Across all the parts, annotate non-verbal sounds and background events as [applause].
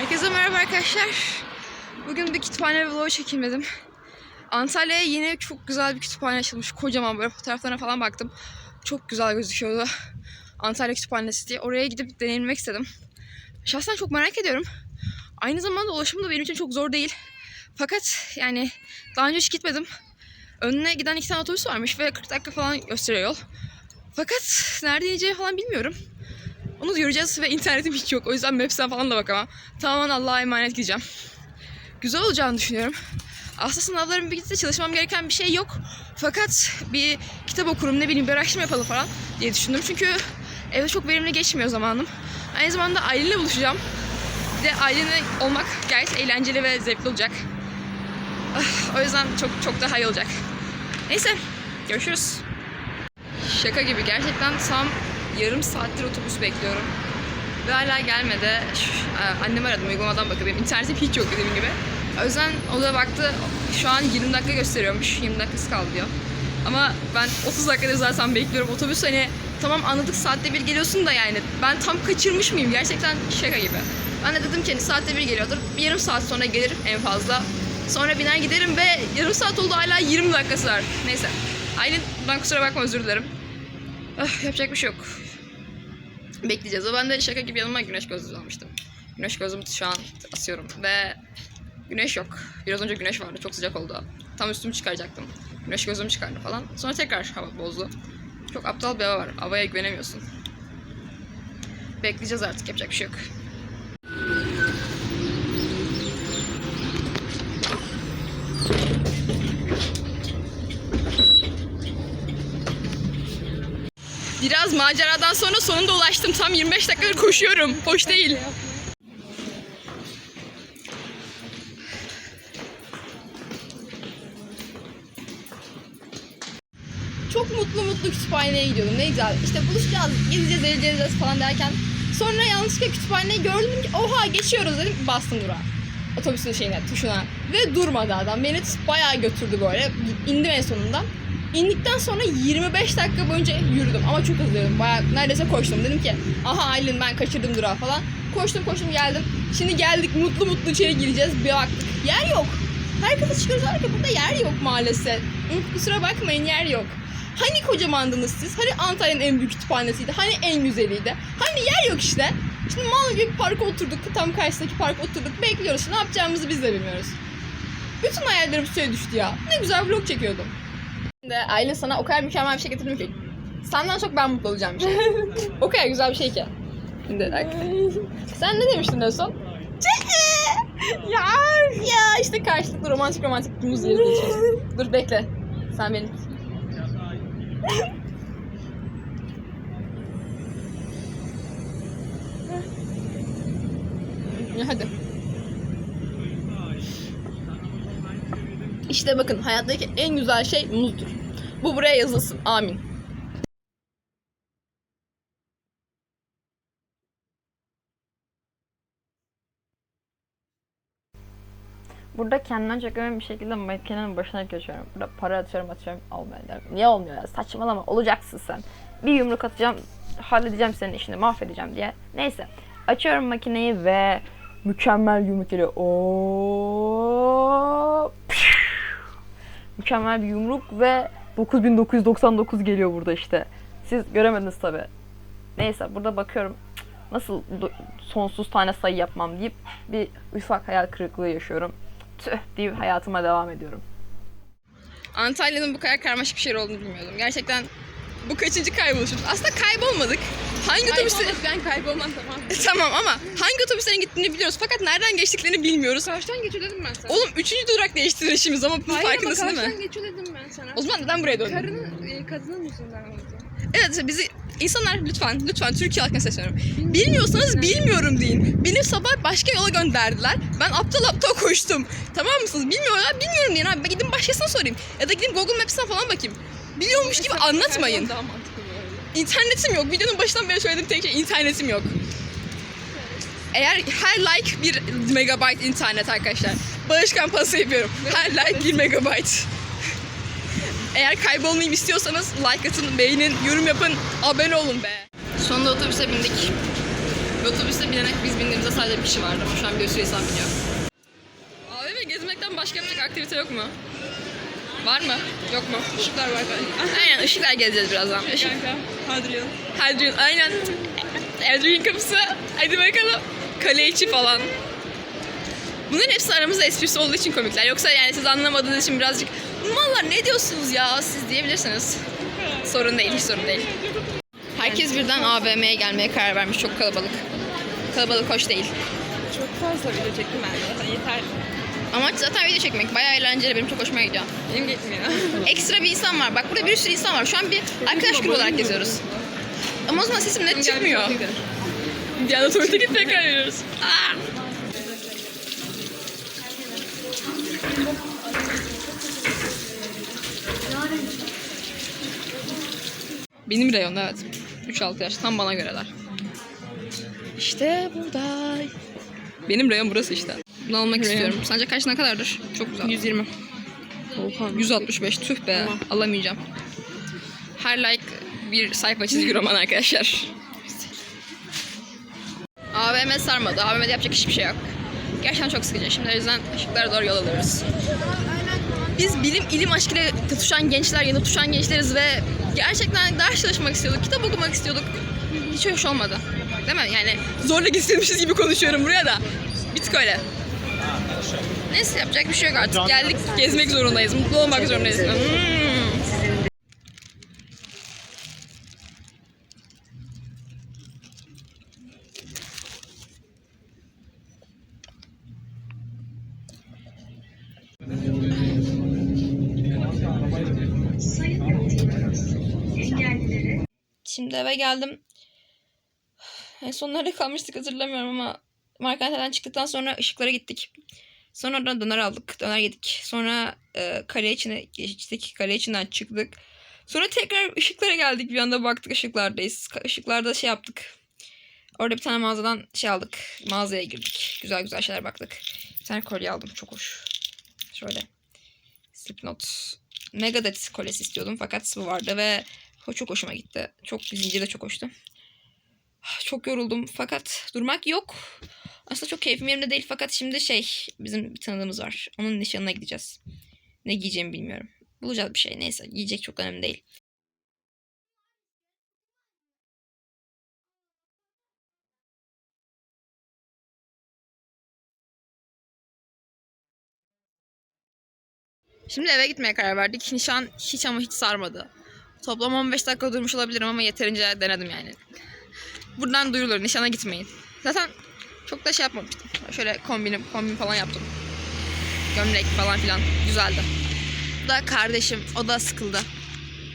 Herkese merhaba arkadaşlar. Bugün bir kütüphane vlogu çekilmedim. Antalya'ya yeni çok güzel bir kütüphane açılmış. Kocaman böyle fotoğraflarına falan baktım. Çok güzel gözüküyordu. Antalya Kütüphanesi diye. Oraya gidip deneyimlemek istedim. Şahsen çok merak ediyorum. Aynı zamanda ulaşım da benim için çok zor değil. Fakat yani daha önce hiç gitmedim. Önüne giden iki tane otobüs varmış ve 40 dakika falan gösteriyor yol. Fakat nerede ineceğimi falan bilmiyorum. Onu göreceğiz ve internetim hiç yok. O yüzden Maps'ten falan da bakamam. Tamamen Allah'a emanet gideceğim. Güzel olacağını düşünüyorum. Aslında sınavlarım bitince çalışmam gereken bir şey yok. Fakat bir kitap okurum ne bileyim bir araştırma yapalım falan diye düşündüm. Çünkü evde çok verimli geçmiyor zamanım. Aynı zamanda aileyle buluşacağım. Bir de aileyle olmak gayet eğlenceli ve zevkli olacak. Ah, O yüzden çok çok daha iyi olacak. Neyse görüşürüz. Şaka gibi gerçekten tam yarım saattir otobüs bekliyorum. Ve hala gelmedi. E, Annemi aradım uygulamadan bakıyor. Benim internetim hiç yok dediğim gibi. Yüzden o da baktı şu an 20 dakika gösteriyormuş. 20 dakikası kaldı diyor. Ama ben 30 dakikadır zaten bekliyorum. Otobüs hani tamam anladık saatte bir geliyorsun da yani ben tam kaçırmış mıyım? Gerçekten şaka gibi. Ben de dedim ki hani saatte bir geliyordur. Bir yarım saat sonra gelir en fazla. Sonra biner giderim ve yarım saat oldu hala 20 dakikası var. Neyse. Aylin ben kusura bakma özür dilerim. Ah, yapacak bir şey yok. Bekleyeceğiz. O ben de şaka gibi yanıma güneş gözlüğü almıştım. Güneş gözlüğümü şu an asıyorum ve güneş yok. Biraz önce güneş vardı. Çok sıcak oldu. Tam üstümü çıkaracaktım. Güneş gözlüğümü çıkardı falan. Sonra tekrar hava bozdu. Çok aptal bir hava var. Havaya güvenemiyorsun. Bekleyeceğiz artık. Yapacak bir şey yok. Biraz maceradan sonra sonunda ulaştım. Tam 25 dakikadır koşuyorum. Hoş değil. Çok mutlu mutlu kütüphaneye gidiyordum. Ne güzel. İşte buluşacağız, gideceğiz, eğleneceğiz falan derken sonra yanlışlıkla kütüphaneyi gördüm ki oha geçiyoruz dedim. Bastım durağa. Otobüsün şeyine, tuşuna. Ve durmadı adam. Beni bayağı götürdü böyle. İndim en sonunda. İndikten sonra 25 dakika boyunca yürüdüm ama çok hızlıydım. Bayağı neredeyse koştum. Dedim ki aha Aylin ben kaçırdım durağı falan. Koştum koştum geldim. Şimdi geldik mutlu mutlu içeri gireceğiz. Bir baktık yer yok. Herkese çıkıyoruz ki burada yer yok maalesef. Kusura bakmayın yer yok. Hani kocamandınız siz? Hani Antalya'nın en büyük kütüphanesiydi? Hani en güzeliydi? Hani yer yok işte. Şimdi mal gibi bir parka oturduk. Tam karşısındaki parka oturduk. Bekliyoruz. Ne yapacağımızı biz de bilmiyoruz. Bütün hayallerim suya düştü ya. Ne güzel vlog çekiyordum. Şimdi Aylin sana o kadar mükemmel bir şey getirdim ki. Senden çok ben mutlu olacağım bir şey. o kadar güzel bir şey ki. Sen ne demiştin en son? ya ya işte karşılıklı romantik romantik muz yeriz içeriz. Dur bekle. Sen beni Ya hadi. İşte bakın hayattaki en güzel şey muzdur. Bu buraya yazılsın. Amin. Burada kendimden çok emin bir şekilde makinenin başına geçiyorum. Burada para atıyorum atıyorum olmuyor. diyorum. Niye olmuyor ya? Saçmalama olacaksın sen. Bir yumruk atacağım halledeceğim senin işini mahvedeceğim diye. Neyse açıyorum makineyi ve mükemmel yumruk geliyor. Oo. Mükemmel bir yumruk ve 9999 geliyor burada işte. Siz göremediniz tabi. Neyse burada bakıyorum nasıl sonsuz tane sayı yapmam deyip bir ufak hayal kırıklığı yaşıyorum. Tüh deyip hayatıma devam ediyorum. Antalya'nın bu kadar karmaşık bir şehir olduğunu bilmiyordum. Gerçekten bu kaçıncı kayboluşumuz? Aslında kaybolmadık. Hangi otobüste... ben kaybolmam tamam. tamam ama hangi otobüslerin gittiğini biliyoruz. Fakat nereden geçtiklerini bilmiyoruz. Karşıdan geçiyor dedim ben sana. Oğlum üçüncü durak değiştirişimiz ama bunun Hayır ama farkındasın değil mi? karşıdan geçiyor dedim ben sana. O zaman neden buraya döndün? Karının, e, kadının yüzünden oldu. Evet bizi insanlar lütfen lütfen Türkiye halkına sesleniyorum. Bilmiyorsanız bilmiyorum deyin. Beni sabah başka yola gönderdiler. Ben aptal aptal koştum. Tamam mısınız? Bilmiyorlar bilmiyorum deyin abi. Ben gidin başkasına sorayım. Ya da gidin Google Maps'ten falan bakayım. Biliyormuş gibi anlatmayın. Daha mantıklı böyle. İnternetim yok. Videonun başından beri söylediğim tek şey internetim yok. Eğer her like bir megabyte internet arkadaşlar. Bağış kampanyası yapıyorum. Her like bir megabyte. Eğer kaybolmayayım istiyorsanız like atın, beğenin, yorum yapın, abone olun be. Sonunda otobüse bindik. Ve otobüste binerek biz bindiğimizde sadece bir kişi vardı ama şu an bir sürü insan biniyor. AVM gezmekten başka yapacak aktivite yok mu? Var mı? Yok mu? Işıklar var galiba. Aynen ışıklar gezeceğiz birazdan. Işık. Kanka. Hadrian. Hadrian aynen. Hadrian kapısı. Hadi bakalım. Kale içi falan. Bunların hepsi aramızda esprisi olduğu için komikler. Yoksa yani siz anlamadığınız için birazcık Mallar ne diyorsunuz ya siz diyebilirsiniz. Sorun değil, hiç sorun değil. Herkes birden AVM'ye gelmeye karar vermiş. Çok kalabalık. Kalabalık hoş değil. Çok fazla çektim ben de. Zaten yeter. Amaç zaten video çekmek. Bayağı eğlenceli. Benim çok hoşuma gidiyor. Benim gitmiyor. [laughs] Ekstra bir insan var. Bak burada bir sürü insan var. Şu an bir arkadaş grubu olarak geziyoruz. Ama o zaman sesim net çıkmıyor. Bir anda tuvalete gitmeye karar veriyoruz. Aa! Benim reyon evet. 3-6 yaş tam bana göreler. İşte burada. Benim reyon burası işte. Bunu almak istiyorum. Sence kaç ne kadardır? Çok güzel. 120. 165 tüh be alamayacağım. Her like bir sayfa çizgi roman arkadaşlar. [laughs] AVM sarmadı. AVM'de yapacak hiçbir şey yok. Gerçekten çok sıkıcı. Şimdi o yüzden ışıklara doğru yol alıyoruz. Biz bilim ilim aşkıyla tutuşan gençler, yeni tutuşan gençleriz ve gerçekten ders çalışmak istiyorduk, kitap okumak istiyorduk. Hiç hoş olmadı. Değil mi? Yani zorla gitmişiz gibi konuşuyorum buraya da. Bir tık öyle. Neyse yapacak bir şey yok artık. Geldik gezmek zorundayız. Mutlu olmak zorundayız. Hmm. Şimdi eve geldim. [sighs] En son nerede kalmıştık hatırlamıyorum ama marketten çıktıktan sonra ışıklara gittik. Sonra da döner aldık. Döner yedik. Sonra e, kale içine geçtik. Kale içinden çıktık. Sonra tekrar ışıklara geldik. Bir anda baktık ışıklardayız. Işıklarda şey yaptık. Orada bir tane mağazadan şey aldık. Mağazaya girdik. Güzel güzel şeyler baktık. Bir tane kolye aldım. Çok hoş. Şöyle. Slipknot. Megadeth kolyesi istiyordum fakat bu vardı ve çok hoşuma gitti. Çok zincir de çok hoştu. Çok yoruldum fakat durmak yok. Aslında çok keyfim yerinde değil fakat şimdi şey bizim bir tanıdığımız var. Onun nişanına gideceğiz. Ne giyeceğimi bilmiyorum. Bulacağız bir şey neyse giyecek çok önemli değil. Şimdi eve gitmeye karar verdik. Nişan hiç ama hiç sarmadı. Toplam 15 dakika durmuş olabilirim ama yeterince denedim yani. Buradan duyurulur nişana gitmeyin. Zaten çok da şey yapmamıştım. Şöyle kombinim, kombin falan yaptım. Gömlek falan filan. Güzeldi. Bu da kardeşim. O da sıkıldı.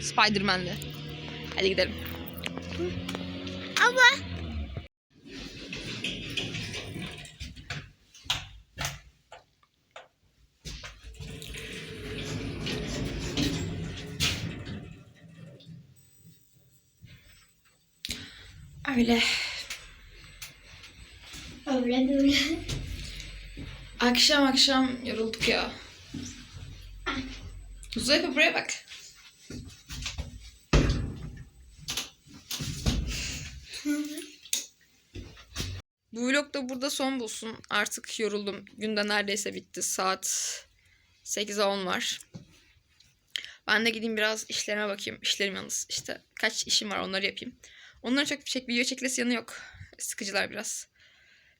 Spiderman'di. Hadi gidelim. Abla. Öyle. Öyle böyle. Akşam akşam yorulduk ya. Zayıf buraya bak. Bu vlog da burada son bulsun. Artık yoruldum. Günde neredeyse bitti. Saat 8'e 10 var. Ben de gideyim biraz işlerime bakayım. İşlerim yalnız. İşte kaç işim var onları yapayım. Onların çok bir çek, video çekilesi yanı yok. Sıkıcılar biraz.